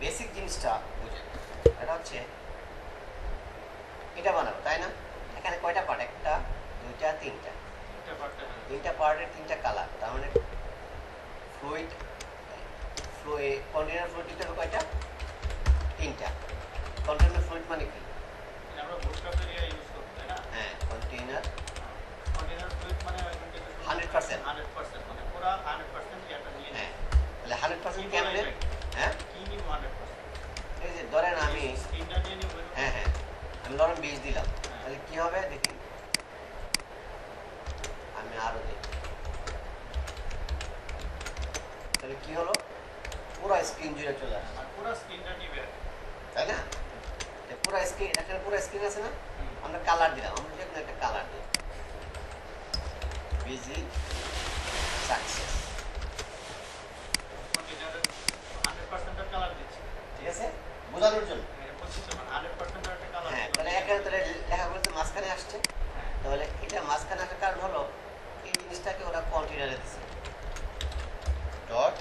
Basic জিনিসটা বুঝেন এটা হচ্ছে এটা বানাবো তাই না? এখানে কয়টা পার্ট একটা দুইটা তিনটা। এটা তিনটা পার্টের তিনটা কালার তার মানে ফ্লুইড ফ্লুয়ে কন্টেনার ফ্লুইড দিতে হবে কয়টা? তিনটা। কন্টেনার ফ্লুইড মানে কি? এটা আমরা বুটস্ট্র্যাপের ইউজ করতে না? হ্যাঁ কন্টেনার কন্টেনার ফ্লুইড মানে 100% 100% মানে পুরো 100% এটা নিয়ে হ্যাঁ তাহলে হান্ড্রেড পার্সেন্ট বলে হ্যাঁ কি নিব 100% এই যে ধরেন আমি হ্যাঁ হ্যাঁ আমি ধরেন বীজ দিলাম। তাহলে কি হবে? দেখি। আমি আরও দিই তাহলে কি হলো? পুরো স্ক্রিন জুড়ে চলে আসে আর পুরো স্ক্রিনটা নিবে তাই না? পুরো স্ক্রিন এখানে পুরো স্ক্রিন আছে না? আমরা কালার দিলাম। আমরা যে একটা কালার দিই। বিজি সাকসেস কন্টেনারের 100% এর কালার দিচ্ছি ঠিক আছে বোঝানোর জন্য এটা বলছি তো 100% এর একটা কালার হ্যাঁ তাহলে এখানে তাহলে লেখা বলতে মাঝখানে আসছে হ্যাঁ তাহলে এটা মাঝখানে আসার কারণ হলো এই জিনিসটাকে ওরা কন্টেনারে দিছে ডট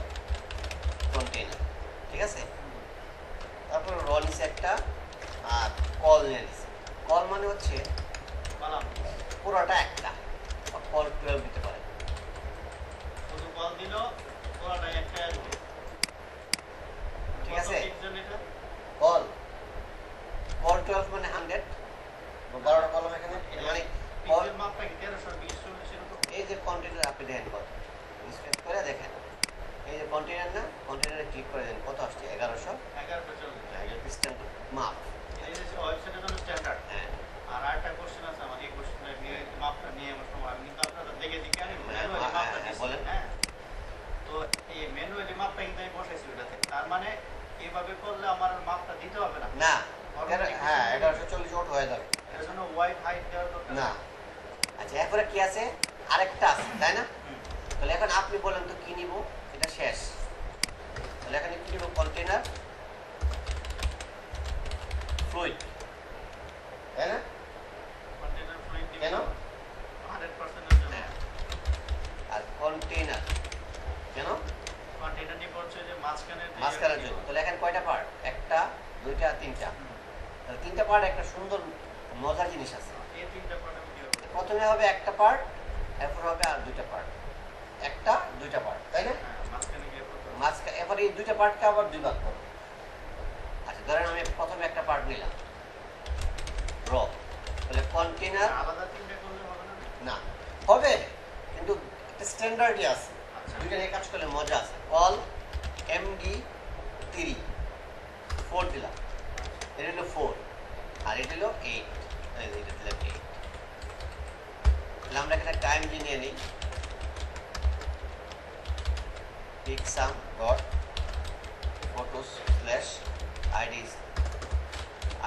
কন্টেনার ঠিক আছে তারপর র নিছে একটা আর কল নিয়ে নিছে কল মানে হচ্ছে বললাম পুরোটা একটা কল টুয়েলভ দিতে পারে শুধু বল দিল পুরোটা একটা আসবে ঠিক আছে। কত পিক্সেল এটা কল কল টুয়েলভ মানে হান্ড্রেড বারোটা কলম এখানে মানে কল পিক্সেল মাপটা কি 1320 40 এরকম এই যে দেখেন কত। ইনস্পেক্ট করে দেখেন। এই যে কন্টেনার না কন্টেনারে ক্লিক করে দেন কত আসছে? এগারোশো। 11 চল্লিশ। পিস্টন মাপ হ্যাঁ। আর আরেকটা কোশ্চেন আছে আমার এই কোশ্চেনটা নিয়ে মাপটা নিয়ে আমার সময় আমি কিন্তু আপনারা দেখে দেখে আনি হ্যাঁ, ম্যানুয়ালি হ্যাঁ, মাপটা হ্যাঁ, দিচ্ছি বলেন। হ্যাঁ। তো এই ম্যানুয়ালি মাপটা কিন্তু আমি বসাইছি ওটাতে তার মানে এইভাবে করলে আমার মাপটা দিতে হবে না। না। হ্যাঁ এগারোশো চল্লিশ ওট হয়ে যাবে। এর জন্য ওয়াইড হাইট দেওয়ার না। আচ্ছা এরপরে কি আছে? আরেকটা আছে তাই না। তাহলে এখন আপনি বলেন তো কি নিব? এটা শেষ। তাহলে এখানে কি নিব? কন্টেনার ফ্লুইড তাই না? কেন? 100% এর জন্য। হ্যাঁ। আর কন্টেনার কেন? কন্টেনার যে মাঝখানের যে- মাঝখানের জন্য। তাহলে এখানে কয়টা পার্ট একটা দুইটা তিনটা। হুম। তাহলে তিনটা পার্ট একটা সুন্দর মজার জিনিস আছে। এই তিনটা পার্ট আমি প্রথমে হবে একটা পার্ট এরপর হবে আর দুইটা পার্ট একটা দুইটা পার্ট তাই না? মাঝখানে এবার এই দুইটা পার্টকে আবার দুই ভাগ করো। আচ্ছা ধরেন আমি প্রথমে একটা পার্ট নিলাম। র। তাহলে কন্টেনার না হবে কিন্তু একটা স্ট্যান্ডার্ডই আছে। আচ্ছা। দুইটা নিয়ে কাজ করলে মজা আছে। কল এমডি থ্রি ফোর দিলাম। এটা হলো ফোর আর এটা হলো এইট এটা দিলাম এইট তাহলে আমরা এখানে টাইম নিয়ে নিই। Picsum dot photos slash ID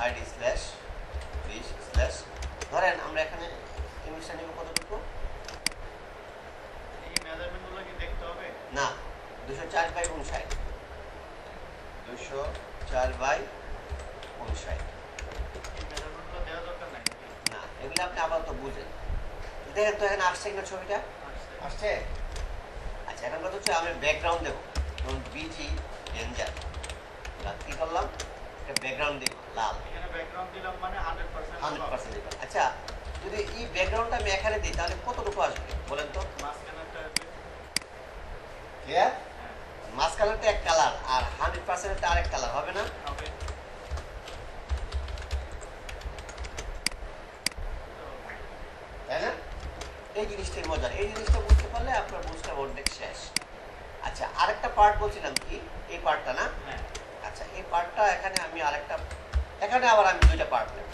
ID slash বিশ স্ল্যাশ ধরেন আমরা এখানে ইমেজটা নিব কতটুকু? এই মেজারমেন্টগুলো কি দেখতে হবে? না দুশো চার বাই উনষাট। দুশো চার বাই উনষাট। না এগুলো আপনি আপাতত বুঝেন। দেখেন তো এখানে আসছে কিনা ছবিটা? আসছে। হচ্ছে আমি ব্যাকগ্রাউন্ড দেবো যেমন বিজি ডেঞ্জার কি করলাম? একটা ব্যাকগ্রাউন্ড দিব লাল। এখানে ব্যাকগ্রাউন্ড দিলাম মানে 100% হান্ড্রেড পার্সেন্ট আচ্ছা যদি এই ব্যাকগ্রাউন্ডটা আমি এখানে দিই তাহলে কতটুকু আসবে? বলেন তো। ক্লিয়ার মাঝখানেরটা এক কালার আর হান্ড্রেড পার্সেন্টটা আরেক কালার হবে না? তাই না? এই জিনিসটাই মজার। এই জিনিসটা বুঝতে পারলে আপনার বুঝটা অর্ধেক শেষ। আচ্ছা আরেকটা পার্ট বলছিলাম কি? এই পার্টটা না? হ্যাঁ, আচ্ছা এই পার্টটা এখানে আমি আরেকটা এখানে আবার আমি দুইটা পার্ট নেব।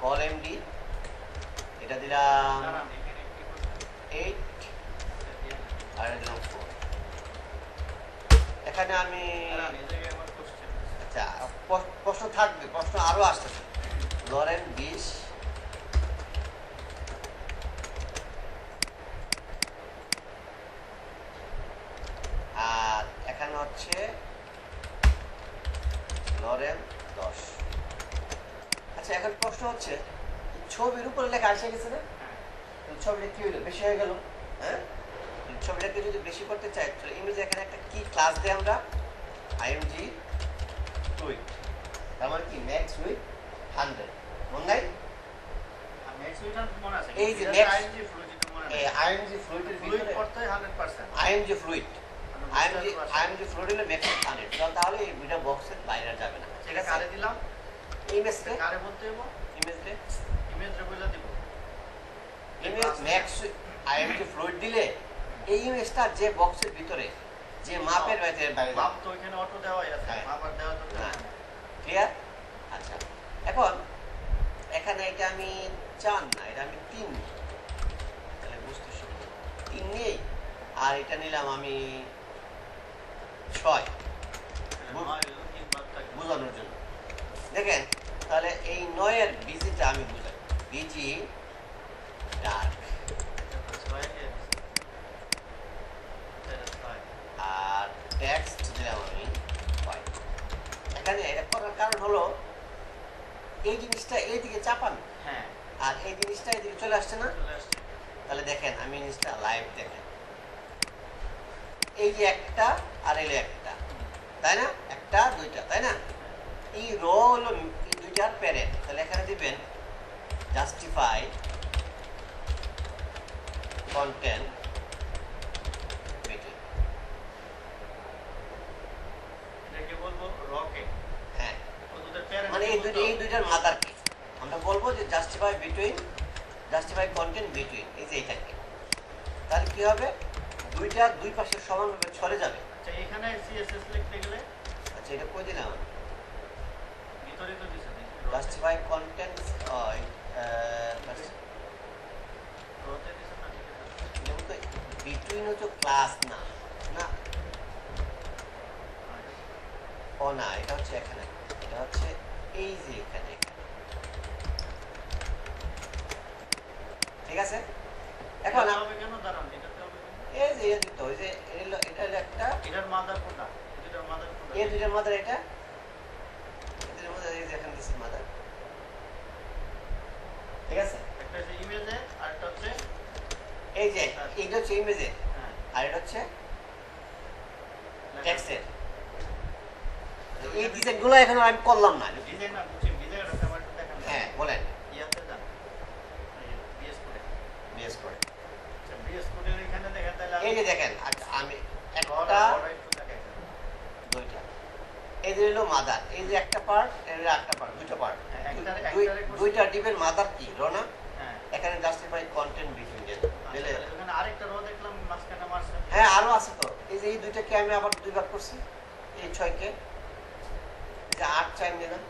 কল এমডি এটা দিলাম এখানে এইট আর এটা দিলাম ফোর এখানে আমি। আচ্ছা প্রশ- প্রশ্ন থাকবে প্রশ্ন আরও আসতেছে। ধরেন বিশ আর এখানে হচ্ছে লরেন দশ আচ্ছা এখন প্রশ্ন হচ্ছে ছবির আসে গেছে না ছবিটা কি হলো বেশি হয়ে গেল। হ্যাঁ? ছবিটাকে যদি বেশি করতে চাই তাহলে ইমেজে এখানে একটা কি ক্লাস দিই আমরা? আইএমজি ফ্লুইড তার মানে কি? ম্যাক্স উইথ হান্ড্রেড মনে নাই? এই যে। আইএমজি ফ্লুইডের ভিতরে করতে 100%, IMG fluid IMG IMG fluid হলে ম্যাক্স হান্ড্রেড তাহলে এই দুইটা বক্সের বাইরে যাবে না। ঠিক আছে কারে দিলাম। ইমেজকে কারে বলতে হইব? ইমেজকে ইমেজ রে বলে দিব। ইমেজ ম্যাক্স আইএমজি ফ্লুইড দিলে এই ইমেজটা যে বক্সের ভিতরে যে মাপের বাইরে বাইরে। মাপ তো ওইখানে অটো দেওয়াই আছে হ্যাঁ। মাপ আর দেওয়া তো হ্যাঁ। ক্লিয়ার আচ্ছা। এখন এখানে এটা আমি চার না এটা আমি তিন। তাহলে বুঝতে তিন আর এটা নিলাম আমি ছয়। থাকে। বোঝানোর জন্য। দেখেন তাহলে এই নয়ের বিজিটা আমি বুঝাই। বিজি ডার্ক এটা তো ছয় দিয়ে দিছি। এটা ছয়। আর টেক্সট দিলাম আমি এখানে এটা করার কারণ হলো এই জিনিসটা এইদিকে চাপানো। হ্যাঁ। আর এই জিনিসটা এদিকে চলে আসছে না? তাহলে দেখেন আমি জিনিসটা লাইভ দেখেন। এই যে একটা আর যে একটা। তাই না? একটা দুইটা তাই না? এই র হলো দুইটার প্যারেন্ট তাহলে এখানে দিবেন জাস্টিফাই কন্টেন্ট এটাকে বলব রকেট হ্যাঁ। মানে এই এই দুইটার মাদার কি আমরা বলব যে justify between justify content between এই যে এইটাকে তাহলে কি হবে? দুইটা দুই পাশে সমানভাবে ছড়ে যাবে। আচ্ছা এখানে সিএসএস লিখতে গেলে আচ্ছা এটা কই দিলাম ভিতরে তো দিছে জাস্টিফাই কন্টেন্ট রতে দিছে না ঠিক আছে যেমন তো বিটুইন হচ্ছে ক্লাস না না ও না এটা হচ্ছে এখানে এটা হচ্ছে এই যে এখানে ঠিক আছে এখন কেন দাঁড়ান এই যে এই ওই যে এটা এটা একটা এটার মাদার কোনটা এটার মাদার কোনটা এই দুইটার মাদার এটা এদের মধ্যে এই যে এখানে দিচ্ছি মাদার ঠিক আছে একটা হচ্ছে ইমেজে এই যে এইটা হচ্ছে ইমেজে হ্যাঁ। আর এটা হচ্ছে টেক্সটের এই ডিজাইনগুলো এখন আমি করলাম না। হ্যাঁ বলেন। আচ্ছা এই যে দেখেন আচ্ছা আমি একটা দুইটা। এই যে হলো মাদার এই যে একটা পার্ট এর একটা পার্ট দুইটা পার্ট হ্যাঁ। দুইটা ডিপের মাদার কি রোনা? হ্যাঁ। এখানে জাস্টিফাই কন্টেন্ট বিটুইন হ্যাঁ আরও আছে তো। এই যে এই দুইটাকে আমি আবার দুই ভাগ করছি এই ছয়কে আট চার। নিলাম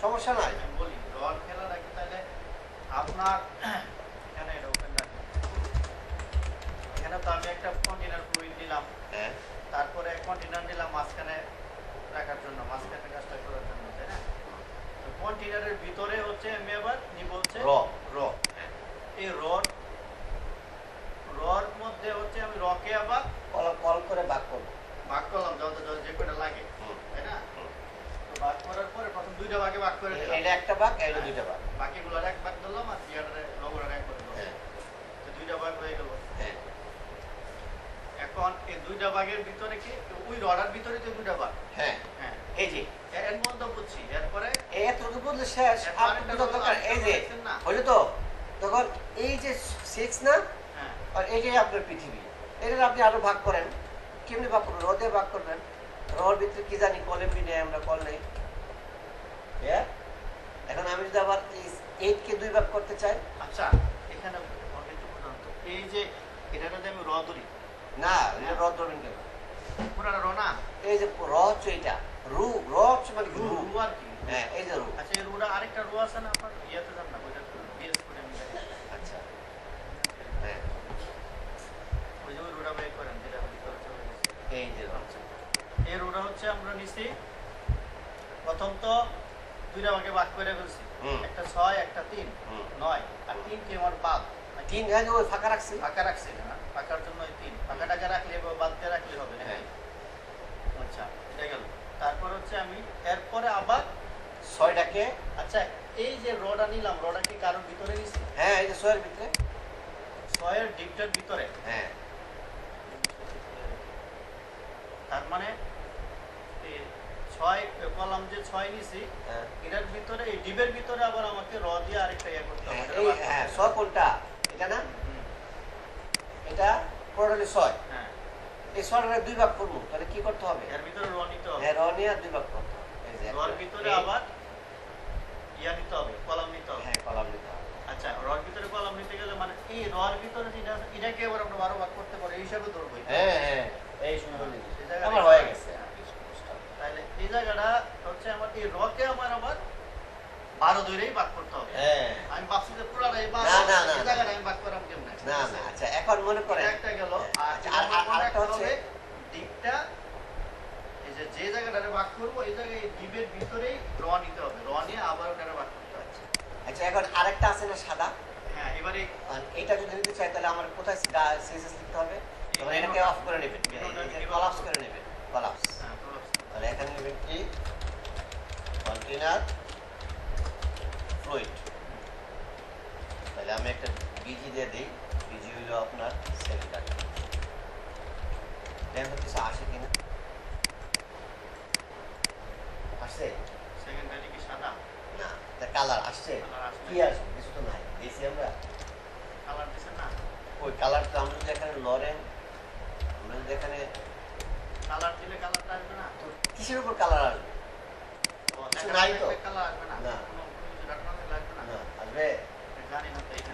সমস্যা। নাই। বলি রড খেলা রাখি তাহলে আপনার এখানে ওপেন এখানে তো আমি একটা কন্টেনার ফ্লুইড দিলাম হ্যাঁ। তারপরে কন্টেনার নিলাম মাঝখানে রাখার জন্য মাঝখানে কাজটা করার জন্য। কন্টেনারের ভিতরে হচ্ছে আমি আবার নিব হচ্ছে র। র এই রড রড মধ্যে হচ্ছে আমি রকে আবার কল কল করে ভাগ করব। ভাগ করলাম যত যত যে কটা লাগে তাই না? তো ভাগ করার পরে প্রথম দুইটা ভাগে ভাগ করে দিলাম। এটা একটা ভাগ এটা দুইটা ভাগ। বাকিগুলোর এক ভাগ দিলাম আর ইয়াটারে রবরের এক ভাগ দিলাম হ্যাঁ। তো দুইটা ভাগ হয়ে গেল। হ্যাঁ। এখন এই দুইটা ভাগের ভিতরে কি? ওই রডার ভিতরে তো দুইটা ভাগ। হ্যাঁ। হ্যাঁ। এই যে এতটুকু শেষ দরকার এই যে হলো তো? তখন এই যে সিক্স না হ্যাঁ। আর এটাই আপনার পৃথিবী এটার আপনি আরও ভাগ করেন। কেমনি ভাগ করবেন? রোদে ভাগ করবেন। রোর ভিতরে কি জানি কলেম নেই আমরা কল নেই। হ্যাঁ এখন আমি যদি আবার এইট কে দুই ভাগ করতে চাই? আচ্ছা এখানে এই যে এটাতে আমি র ধরি? না এটা ধরবেন কেন? পুরাটা র না? এই যে র হচ্ছে এটা রু র হচ্ছে মানে রু রু রু আর কি? হ্যাঁ এই যে রু। আচ্ছা এই রুটা আরেকটা রু আছে না? আপনার ইয়েতে যান না ওইটা বিএস করে আমি দেখাই। আচ্ছা। হ্যাঁ। ওই যে রুটা বের করেন যেটা ভিতরে চলে গেছে এই যে আচ্ছা। এই রুটা হচ্ছে আমরা নিছি প্রথম তো দুইটা ভাগে ভাগ করে ফেলছি। একটা ছয় একটা তিন নয়। আর তিন কি আমার বাদ? তিন এই ওই ফাঁকা রাখছি। ফাঁকা রাখছি না? ফাঁকার জন্য ওই তিন। ফাঁকাটাকে রাখলে বা বাদ দিয়ে রাখলে হবে হ্যাঁ। তারপর হচ্ছে আমি এরপরে আবার ছয়টাকে আচ্ছা এই যে রডা নিলাম রডা কি কারোর ভিতরে নিছি? হ্যাঁ এই যে ছয়ের ভিতরে। ছয়ের ডিপটার ভিতরে? হ্যাঁ। তার মানে ছয় কলাম যে ছয় নিছি হ্যাঁ। এটার ভিতরে এই ডিবের ভিতরে আবার আমাকে র দিয়ে আরেকটা ইয়ে করতে হবে হ্যাঁ, এই হ্যাঁ কোনটা? এটা না? এটা পুরোটালি ছয়। হ্যাঁ। এই ছয়টা দুই ভাগ করব তাহলে কি করতে হবে? এর ভিতরে রনি তো হবে। রনি আর দুই ভাগ করতে হবে। একটা- ভিতরে আবার ইয়া নিতে হবে কলাম নিতে হবে হ্যাঁ কলাম নিতে হবে আচ্ছা রর ভিতরে কলাম নিতে গেলে মানে এই রর ভিতরে যেটা আছে, এটাকে আবার আমরা বারো ভাগ করতে পারি এই হিসাবে ধরবো এটা। হ্যাঁ হ্যাঁ এই সুন্দর এই জিনিস জায়গাটা- আমার হয়ে গেছে তাহলে এই জায়গাটা হচ্ছে আমার এই রকে আমার আবার বারো ধরেই ভাগ করতে হবে হ্যাঁ আমি ভাবছি যে পুরাটাই বারো না, না, না, এই না। জায়গাটা আমি ভাগ করাম কেমনে ঠিক না আছে? না আচ্ছা এখন মনে করে এটা একটা গেল আর আচ্ছা, এটা আর- আর- আমার মনে আরেকটা রাখতে হচ্ছে হবে, ডিপটা এই যে যে জায়গাটারে ভাগ করব এই জায়গায় এই ডিপের ভিতরেই র নিতে হবে র নিয়ে আবার ওটারে ভাগ করতে হবে আচ্ছা এখন আরেকটা আছে না সাদা হ্যাঁ এবারে আর এটা যদি নিতে চাই তাহলে আমার কোথায় সিএসএস লিখতে হবে? তখন এটাকে অফ করে নেবেন। কলাপস করে নেবেন। কলাপস হ্যাঁ, তাহলে এখানে নেবেন কি? কন্টেনার ফ্লুইড তাহলে আমি একটা বিজি দিয়ে দিই। বিজি হইল আপনার সেন্টার দেখেন কিছু আসে কিনা? আসছে? সেকেন্ডারি কি সাদা? না কালার আসছে। কি আসবে? কিছু তো নাই। দিয়েছি আমরা। ওই কালারটা আমরা যদি এখানে লরেন আমরা যদি এখানে কালার দিলে কালারটা আসবে না? তো কিসের উপর কালার আসবে? নাই তো? কালার না? না।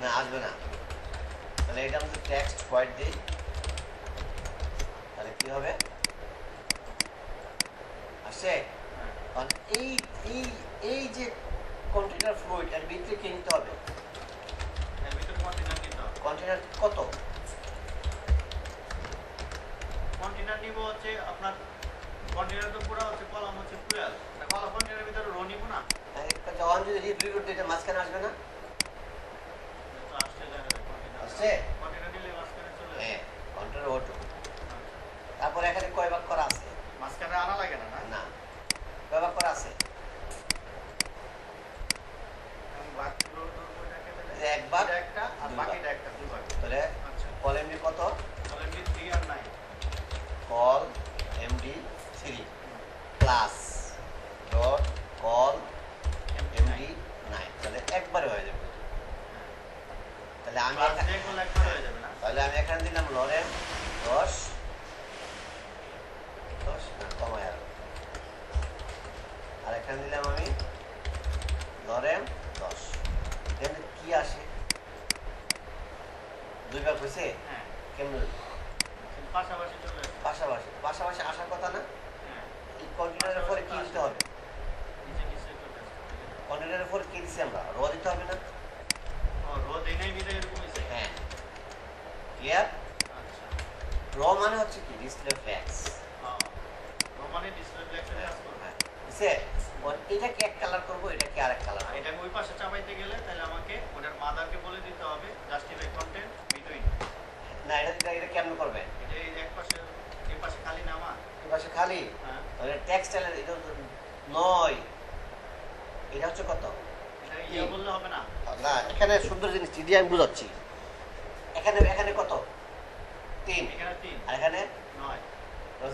না? না তাহলে এটা আমরা টেক্সট হোয়াইট দিই। তাহলে কি হবে? আসছে? হ্যাঁ। এই এই এই যে কন্টেনার ফ্লুইড এর ভিতরে কিনতে হবে? কন্টেনার কত? কন্টেনার নিব হচ্ছে আপনার কন্টেনার তো পুরো হচ্ছে কলাম হচ্ছে টুয়েলভ কলাম কন্টেনারের ভিতরে রো নিব না? একটা জওয়ান যদি রিপ্লিট দিতে মাঝখানে আসবে না? এটা আসছে কন্টেনার। দিলে মাঝখানে চলে হ্যাঁ কন্টেনার ওটু আচ্ছা। তারপর এখানে কয় ভাগ করা আছে? মাঝখানে আনা লাগে না না? কয় ভাগ করা আছে? এক ভাগ? একটা আর বাকিটা একটা। class. দিয়ে আমি বুঝাচ্ছি। এখানে এখানে কত? তিন। আর এখানে? নয়।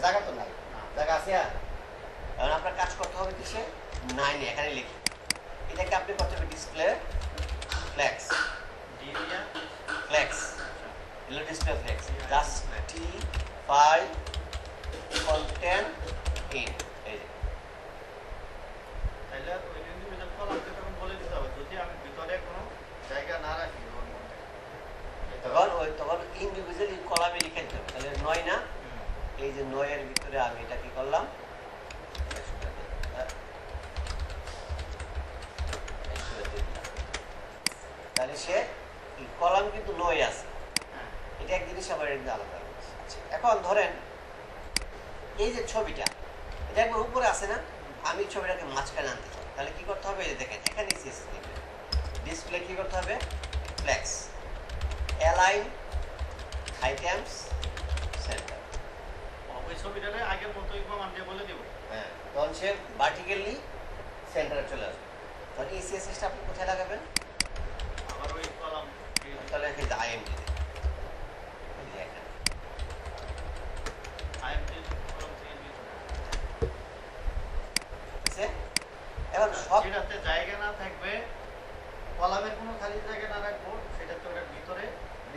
জায়গা তো নাই। জায়গা আছে এখন আপনার কাজ করতে হবে কিসে নাইনে এখানে লিখি। এটাকে আপনি করতে হবে ডিসপ্লে ফ্লেক্স আচ্ছা এলো ডিসপ্লে ফ্লেক্স জাস্ট টি ফাইভ কন্টেন্ট ইন এই যে তাহলে ওই ইন্ডিভিজুয়াল কলামকে তখন বলে দিতে হবে যদি আমি ভিতরে কোনো জায়গা না রাখি ওর মধ্যে ওই তখন ইন্ডিভিজুয়ালি কলামে লিখে দিতে হবে। তাহলে নয় না? এই যে নয়ের ভিতরে আমি এটা কি করলাম। তাহলে সে কলাম কিন্তু নয় আছে। এটা এক জিনিস আবার আলাদা আচ্ছা, এখন ধরেন এই যে ছবিটা এটা একবার উপরে আছে না? আমি ছবিটাকে মাঝখানে আনতে চাই। তাহলে কি করতে হবে? দেখেন এখানে ডিসপ্লে কি করতে হবে? ফ্লেক্স অ্যালাইন আইটেমস সেন্টার ওই ছবিটারে আগের মতোই কমান্ড দিয়ে বলে দেব হ্যাঁ তখন সে ভার্টিক্যালি সেন্টারে চলে আসবে। তখন এই সিএসএসটা আপনি কোথায় লাগাবেন? আমার ওই কলাম তাহলে কিন্তু আইএমডি এখন। সব জায়গা না থাকবে কলামের কোনো খালি জায়গা না রাখব।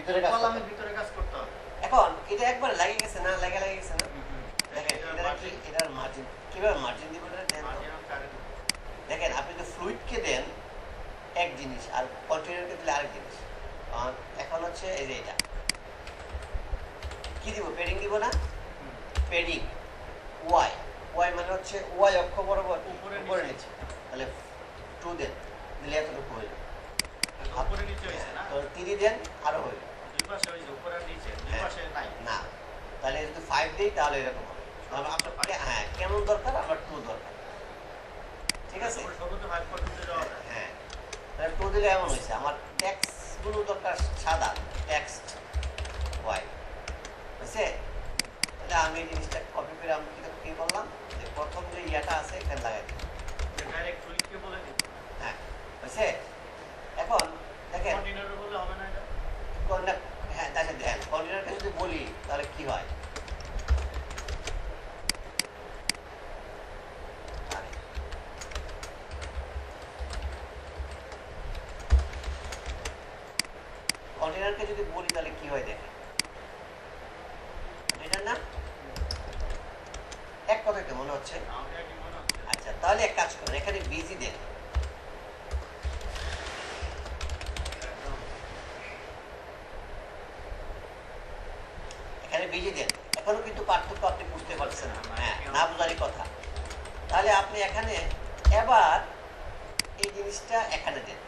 ভিতরে কাজ করতে কলামের হবে। ভিতরে কাজ করতে হবে। এখন এটা একবার লাগে গেছে না? লাগে লাগে গেছে না? দেখেন এটা কি এটার মার্জিন কীভাবে মার্জিন দিব দেখেন আপনি তো ফ্লুইডকে দেন এক জিনিস আর কন্টেনারকে দিলে আরেক জিনিস। এখন হচ্ছে এই যে এটা। কি দিব? পেডিং দিব না। পেডিং ওয়াই ওয়াই মানে হচ্ছে ওয়াই অক্ষ বরাবর উপরে উপরে নিচে। তাহলে টু দেন। দিলে এতটুকু হইল। তো তিরি দেন আরও হইল। ফাইভ তাহলে এরকম হবে আপনার হ্যাঁ কেমন দরকার আপনার টু দরকার ঠিক আছে হ্যাঁ তাহলে টু দিলে এমন হয়েছে। আমার দরকার সাদা টেক্সট হোয়াইট বুঝছে তাহলে আমি এই জিনিসটা কপি করে আমি কি- কি করলাম যে প্রথম যে ইয়াটা আছে এখানে লাগাই দিই ডাইরেক্ট ফ্লুইডকে বলে দিই হ্যাঁ বুঝছে এখন দেখেন কন্টেনারে বলে হবে না এটা কন্যা হ্যাঁ তাহলে দেখেন কন্টেনারকে যদি বলি তাহলে কি হয় আরে, কন্টেনারকে যদি বলি তাহলে কি হয় দেখেন কন্টেনার না এক কথায় তো মনে হচ্ছে আচ্ছা তাহলে এক কাজ করেন এখানে বিজি দেন একদম এখানে বিজি দেন এখনও কিন্তু পার্থক্য আপনি বুঝতে পারছেন না হ্যাঁ না বোঝারই কথা তাহলে আপনি এখানে এবার এই জিনিসটা এখানে দেন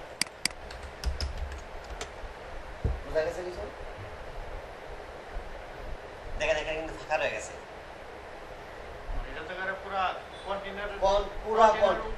বোঝা গেছে কিছু দেখেন এখানে কিন্তু ফাঁকা রয়ে গেছে মানে এটা তো একেবারে পুরা কন্টেনারের কোন- পুরা